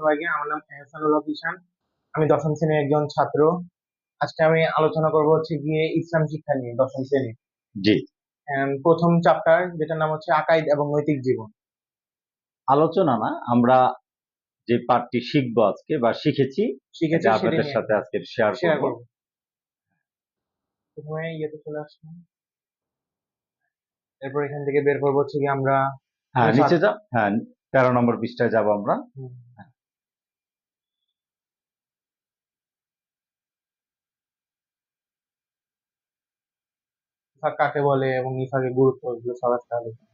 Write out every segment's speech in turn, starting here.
সবাইকে আমার নাম এহসানুল হক ঈশান আমি দশম শ্রেণির একজন ছাত্র। আজকে আমি আলোচনা করব হচ্ছে গিয়ে ইসলাম শিক্ষা নিয়ে দশম শ্রেণি। জি। প্রথম চ্যাপ্টার যেটার নাম হচ্ছে আকাইদ এবং নৈতিক জীবন। আলোচনা না আমরা যে পাঠটি শিখব আজকে বা শিখেছি শিখেছি আপনাদের সাথে আজকে শেয়ার করব। প্রথমে ইয়েতে চলে আসলাম এরপর এখান থেকে বের করব হচ্ছে কি আমরা হ্যাঁ আচ্ছা। নিচে যাও। হ্যাঁ তেরো নম্বর পৃষ্ঠায় যাব আমরা। হুম, কাকে বলে এবং নিফাকের গুরুত্ব এগুলো সব আজকে আলোচনা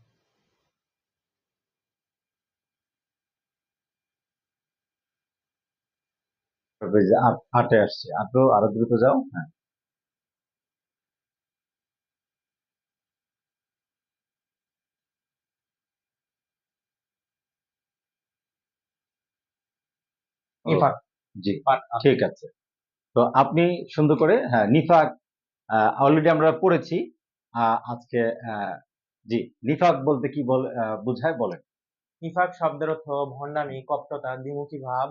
আট- আটে আসছে। আটও আরও দ্রুত যাও। হ্যাঁ। জি। ঠিক আছে। তো আপনি সুন্দর করে হ্যাঁ নিফাক অলরেডি আমরা পড়েছি। আজকে জি নিফাক বলতে কি বল বোঝায় বলেন। নিফাক শব্দের অর্থ ভণ্ডামি কপটতা দ্বিমুখী ভাব।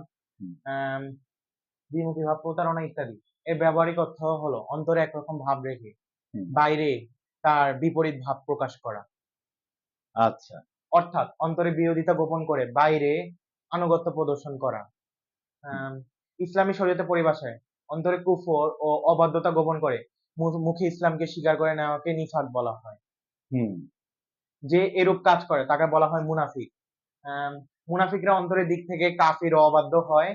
দ্বিমুখী ভাব প্রতারণা ইত্যাদি। এর ব্যবহারিক অর্থ হলো অন্তরে একরকম ভাব রেখে বাইরে তার বিপরীত ভাব প্রকাশ করা। আচ্ছা। অর্থাৎ অন্তরে বিরোধিতা গোপন করে বাইরে আনুগত্য প্রদর্শন করা। ইসলামী শরীয়তে পরিভাষায় অন্তরে কুফর ও অবাধ্যতা গোপন করে মুখে ইসলামকে স্বীকার করে নেওয়াকে নিফাক বলা হয়। যে এরূপ কাজ করে তাকে বলা হয় মুনাফিক। মুনাফিকরা অন্তরের দিক থেকে কাফির অবাধ্য হয়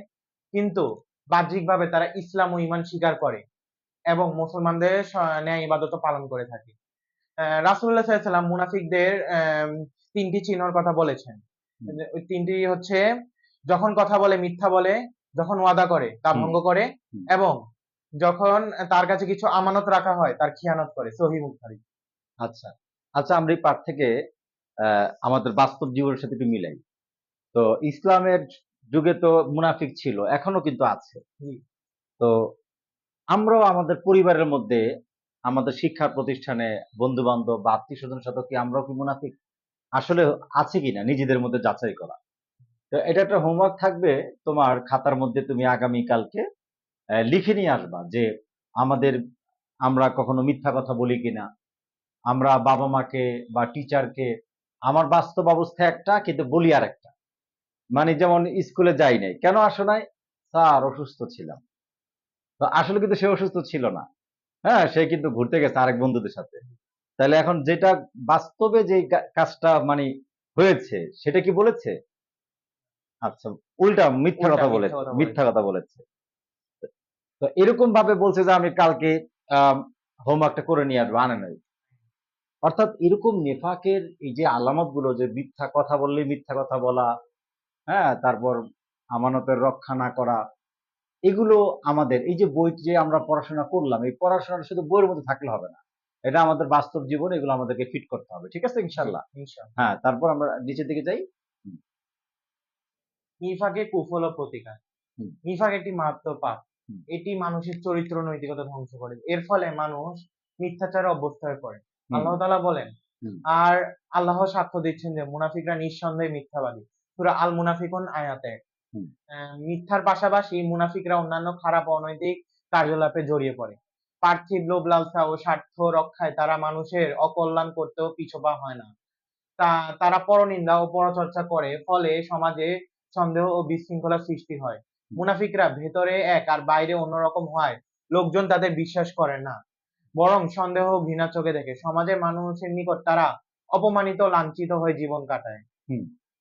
কিন্তু বাহ্যিকভাবে তারা ইসলাম ও ইমান স্বীকার করে এবং মুসলমানদের ন্যায় ইবাদত পালন করে থাকে। রাসুল্লাহ সাল্লাম মুনাফিকদের তিনটি চিহ্নর কথা বলেছেন। ওই তিনটি হচ্ছে যখন কথা বলে মিথ্যা বলে যখন ওয়াদা করে তা। ভঙ্গ করে এবং যখন তার কাছে কিছু আমানত রাখা হয় তার খিয়ানত করে সহি আচ্ছা আচ্ছা আমরা এই পাঠ থেকে আমাদের বাস্তব জীবনের সাথে একটু মিলাই। তো ইসলামের যুগে তো মুনাফিক ছিল এখনও কিন্তু আছে। তো আমরাও আমাদের পরিবারের মধ্যে আমাদের শিক্ষা প্রতিষ্ঠানে বন্ধু বান্ধব বা আত্মীয় স্বজন সাথে কি আমরাও কি মুনাফিক? আসলে আছে কিনা? নিজেদের মধ্যে যাচাই করা। তো এটা একটা হোমওয়ার্ক থাকবে তোমার খাতার মধ্যে তুমি আগামী কালকে আহ, লিখে নিয়ে আসবা যে আমাদের আমরা কখনো মিথ্যা কথা বলি কিনা। আমরা বাবা মাকে বা টিচারকে আমার বাস্তব অবস্থা একটা কিন্তু বলি আর একটা মানে যেমন স্কুলে যাই নাই কেন আসো নাই? স্যার অসুস্থ ছিলাম। তো আসলে কিন্তু সে অসুস্থ ছিল না। হ্যাঁ সে কিন্তু ঘুরতে গেছে আরেক বন্ধুদের সাথে। তাহলে এখন যেটা বাস্তবে যে কাজটা মানে হয়েছে সেটা কি বলেছে? আচ্ছা উল্টা মিথ্যা কথা বলেছে মিথ্যা কথা বলেছে। তো এরকম ভাবে বলছে যে আমি কালকে হোমওয়ার্কটা করে নিয়ে আসব আনে নাই। অর্থাৎ এরকম নেফাকের এই যে আলামতগুলো যে মিথ্যা কথা বললে মিথ্যা কথা বলা হ্যাঁ তারপর আমানতের রক্ষা না করা এগুলো আমাদের এই যে বই যে আমরা পড়াশোনা করলাম এই পড়াশোনাটা শুধু বইয়ের মধ্যে থাকলে হবে না। এটা আমাদের বাস্তব জীবনে এগুলো আমাদেরকে ফিট করতে হবে ঠিক আছে ইনশাল্লাহ ইনশাআল্লাহ। হ্যাঁ তারপর আমরা নিচের দিকে যাই। নিফাকে কুফল প্রতিকার। নিফাক একটি মারাত্মক পাপ। এটি মানুষের চরিত্র নৈতিকতা ধ্বংস করে। এর ফলে মানুষ মিথ্যাচারে অভ্যস্ত হয়ে পড়ে আল্লাহ তাআলা বলেন আর আল্লাহ সাক্ষ্য দিচ্ছেন যে মুনাফিকরা নিঃসন্দেহে মিথ্যাবাদী। সূরা আল মুনাফিকুন আয়াতে মিথ্যার পাশাপাশি মুনাফিকরা অন্যান্য খারাপ অনৈতিক কার্যকলাপে জড়িয়ে পড়ে। পার্থিব লোভ লালসা ও স্বার্থ রক্ষায় তারা মানুষের অকল্যাণ করতেও পিছপা হয় না। তা তারা পরনিন্দা ও পরচর্চা করে ফলে সমাজে সন্দেহ ও বিশৃঙ্খলা সৃষ্টি হয়। মুনাফিকরা ভেতরে এক আর বাইরে অন্যরকম হয়। লোকজন তাদের বিশ্বাস করে না। বরং সন্দেহ ঘৃণা চোখে দেখে। সমাজের মানুষের নিকট তারা অপমানিত লাঞ্ছিত হয়ে জীবন কাটায়।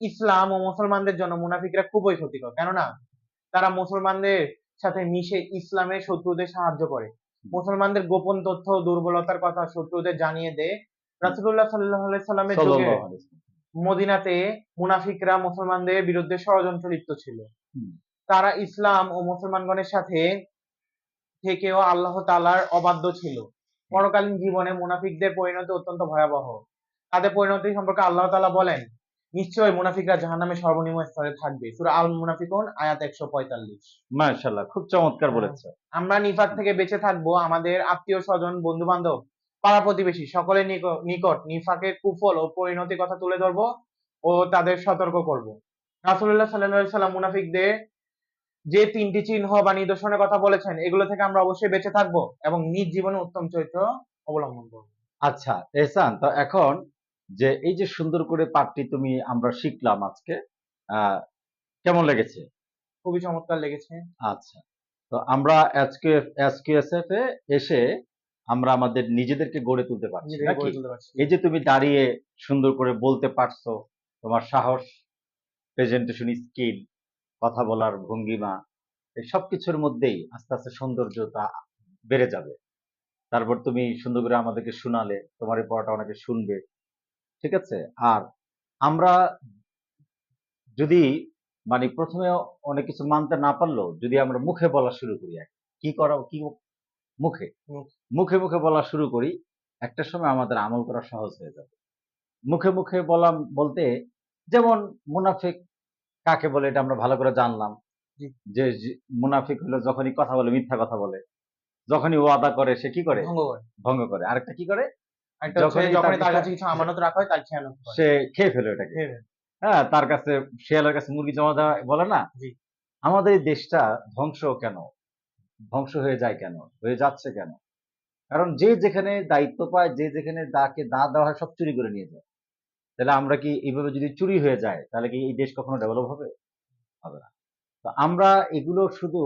ইসলাম ও মুসলমানদের জন্য মুনাফিকরা খুবই ক্ষতিকর। কেননা তারা মুসলমানদের সাথে মিশে ইসলামের শত্রুদের সাহায্য করে। মুসলমানদের গোপন তথ্য দুর্বলতার কথা শত্রুদের জানিয়ে দেয়। রাসূলুল্লাহ সাল্লাল্লাহু আলাইহি সাল্লামের যুগে। মদিনাতে মুনাফিকরা মুসলমানদের বিরুদ্ধে ষড়যন্ত্র লিপ্ত ছিল। তারা ইসলাম ও মুসলমানগণের সাথে থেকেও আল্লাহ তাআলার অবাধ্য ছিল। পরকালীন জীবনে মুনাফিকদের পরিণতি অত্যন্ত ভয়াবহ। তাদের পরিণতি সম্পর্কে আল্লাহ তাআলা বলেন নিশ্চয়ই মুনাফিকরা জাহান্নামের সর্বনিম্ন স্তরে থাকবে। সূরা আল মুনাফিকুন আয়াত একশো পঁয়তাল্লিশ। মাশাআল্লাহ খুব চমৎকার বলেছে আমরা নিফাক থেকে বেঁচে থাকব আমাদের আত্মীয় স্বজন বন্ধু বান্ধব পাড়া প্রতিবেশী সকলের নিকট নিফাকের কুফল ও পরিণতির কথা তুলে ধরবো ও তাদের সতর্ক করব। রাসূলুল্লাহ সাল্লাল্লাহু আলাইহি সাল্লাম মুনাফিকদের যে তিনটি চিহ্ন বা নিদর্শনের কথা বলেছেন এগুলো থেকে আমরা অবশ্যই বেঁচে থাকব এবং নিজ জীবনে উত্তম চরিত্র অবলম্বন করব। আচ্ছা এহসান তো এখন যে এই যে সুন্দর করে পাঠটি তুমি আমরা শিখলাম আজকে কেমন লেগেছে? খুবই চমৎকার লেগেছে। আচ্ছা তো আমরা এসকিউএসএফ এ এসে আমরা আমাদের নিজেদেরকে গড়ে তুলতে পারছি নিজেকে নাকি? গড়ে তুলতে পারছি। এই যে তুমি দাঁড়িয়ে সুন্দর করে বলতে পারছ তোমার সাহস প্রেজেন্টেশন স্কিল কথা বলার ভঙ্গিমা এই সব কিছুর মধ্যেই আস্তে আস্তে সৌন্দর্যতা বেড়ে যাবে। তারপর তুমি সুন্দর করে আমাদেরকে শোনালে তোমার এই পড়াটা অনেকে শুনবে ঠিক আছে? আর আমরা যদি মানে প্রথমে অনেক কিছু মানতে না পারলেও যদি আমরা মুখে বলা শুরু করি কি করা কি মুখে? মুখে। মুখে মুখে বলা শুরু করি একটা সময় আমাদের আমল করা সহজ হয়ে যাবে। মুখে মুখে বলা বলতে যেমন মুনাফিক কাকে বলে এটা আমরা ভালো করে জানলাম। যে মুনাফিক হলো যখনই কথা বলে মিথ্যা কথা বলে যখনই ওয়াদা করে সে কি করে? ভঙ্গ করে। আরেকটা কি করে? সে খেয়ে ফেলে ওটাকে। হ্যাঁ তার কাছে শিয়ালের কাছে মুরগি জমা দেওয়া বলে না? আমাদের এই দেশটা ধ্বংস কেন? ধ্বংস হয়ে যায় কেন? হয়ে যাচ্ছে কেন? কারণ যে যেখানে দায়িত্ব পায় যে যেখানে দাকে দা দেওয়া হয় সব চুরি করে নিয়ে যায়। তাহলে আমরা কি এইভাবে যদি চুরি হয়ে যায়, তাহলে কি এই দেশ কখনো ডেভেলপ হবে? হবে না। তো আমরা এগুলো শুধু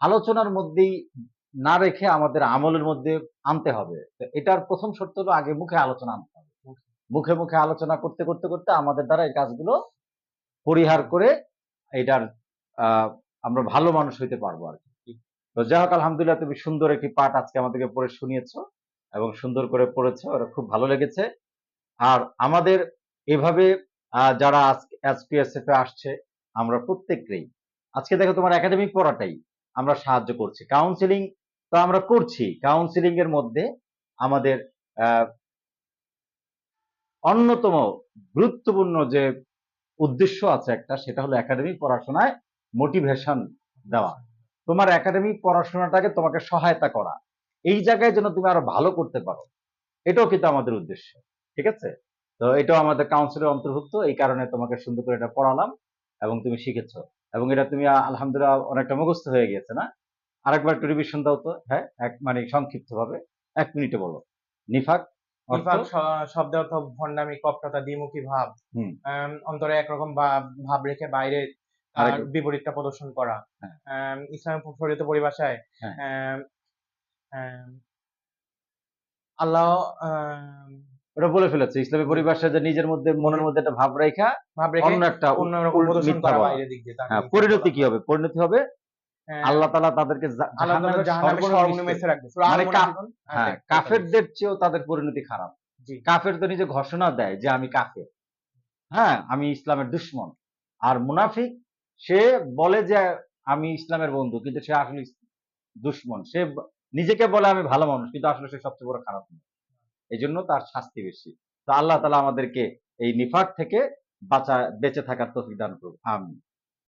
আলোচনার মধ্যেই না রেখে আমাদের আমলের মধ্যে আনতে হবে। তো এটার প্রথম শর্ত হলো আগে মুখে আলোচনা আনতে হবে। মুখে মুখে আলোচনা করতে করতে করতে আমাদের দ্বারা এই কাজগুলো পরিহার করে এটার আমরা ভালো মানুষ হইতে পারব আর কি। তো যাই হোক, আলহামদুলিল্লাহ তুমি সুন্দর একটি পাঠ আজকে আমাদেরকে পড়ে শুনিয়েছো এবং সুন্দর করে পড়েছো ওরা খুব ভালো লেগেছে। আর আমাদের এভাবে যারা এসপিএসএফ এ আসছে, আমরা প্রত্যেককেই, আজকে দেখো তোমার একাডেমিক পড়াটাই আমরা সাহায্য করছি। কাউন্সিলিং তো আমরা করছি কাউন্সিলিং এর মধ্যে আমাদের অন্যতম গুরুত্বপূর্ণ যে উদ্দেশ্য আছে একটা, সেটা হলো একাডেমিক পড়াশোনায় মোটিভেশন দেওয়া। তোমার একাডেমিক পড়াশোনাটাকে তোমাকে সহায়তা করা। এই জায়গায় যেন তুমি আরও ভালো করতে পারো, এটাও কিন্তু আমাদের উদ্দেশ্য, ঠিক আছে? তো এটাও আমাদের কাউন্সিলের অন্তর্ভুক্ত এই কারণে তোমাকে সুন্দর করে এটা পড়ালাম এবং তুমি শিখেছো। এবং এটা তুমি আলহামদুলিল্লাহ অনেকটা মুখস্থ হয়ে গিয়েছে না? আরেকবার একটু রিভিশন দাও তো হ্যাঁ? এক মানে সংক্ষিপ্ত ভাবে এক মিনিটে বলো। নিফাক অর্থ? নিফাক শ- অর্থ ভণ্ডামি কপটতা দ্বিমুখী ভাব। অন্তরে একরকম ভাব ভাব রেখে বাইরে বিপরীতটা প্রদর্শন করা। হ্যাঁ। আম, প্রচলিত পরিভাষায় হ্যাঁ। আল্লাহ ওটা বলে ফেলেছে ইসলামী পরিভাষায় যে নিজের মধ্যে মনের মধ্যে একটা ভাব রেখা ভাব রেখে অন্য একটা অন্য রকম হ্যাঁ, পরিণতি কি হবে? পরিণতি হবে হ্যাঁ, আল্লাহ তালা তাদেরকে মানে হ্যাঁ কাফেরদের চেয়েও তাদের পরিণতি খারাপ। জি। কাফের তো নিজে ঘোষণা দেয় যে আমি কাফের। হ্যাঁ আমি ইসলামের দুশ্মন। আর মুনাফিক সে বলে যে আমি ইসলামের বন্ধু কিন্তু সে আসলে দুশ্মন। সে নিজেকে বলে আমি ভালো মানুষ কিন্তু আসলে সে সবচেয়ে বড় খারাপ মানুষ। এই জন্য তার শাস্তি বেশি। তো আল্লাহ তালা আমাদেরকে এই নিফাক থেকে বাঁচা, বেঁচে থাকার তফিক দান করুন আমি